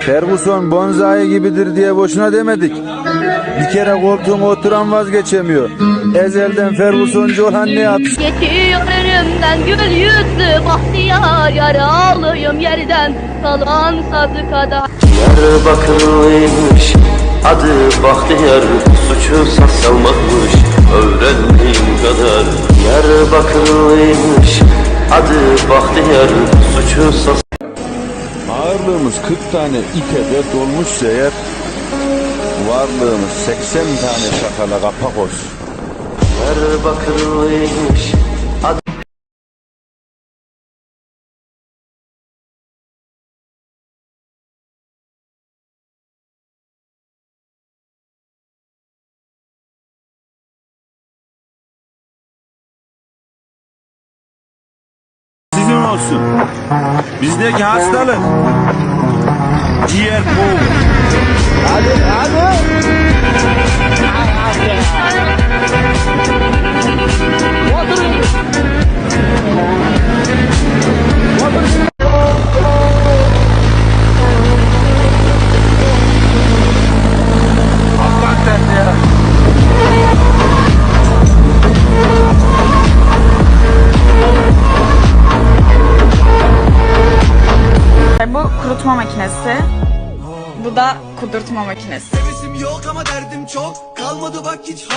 Ferguson bonzai gibidir diye boşuna demedik. Bir kere koltuğuma oturan vazgeçemiyor. Ezelden Fergusoncu olan ne yapsın? Geçiyor önümden gül yüzlü bahtiyar Yaralıyım yerden kalan sabıkada Diyarbakırlıymış Adı Bahtiyar Suçu salmakmış Öğrendiğim kadar Diyarbakırlıymış Adı Bahtiyar Suçu sas Ağırlığımız 40 tane ipe dolmuşsa eğer varlığımız 80 tane şakala kapak olsun. Diyarbakırlıymış Adı olsun. Bizdeki hastalık ciğer boğu. Hadi hadi. Bu kurutma makinesi. Bu da kudurtma makinesi. Hevesim yok ama derdim çok Kalmadı bak hiç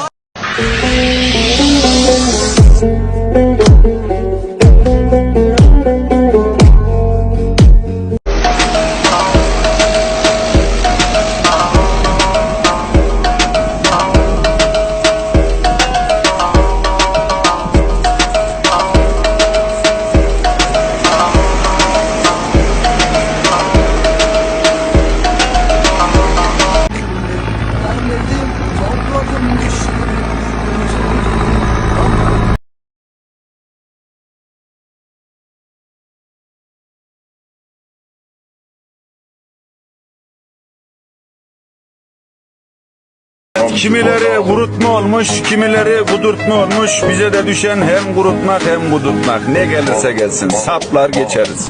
Kimileri kurutma olmuş, kimileri kudurtma olmuş. Bize de düşen hem kurutmak hem kudurtmak. Ne gelirse gelsin saplar geçeriz.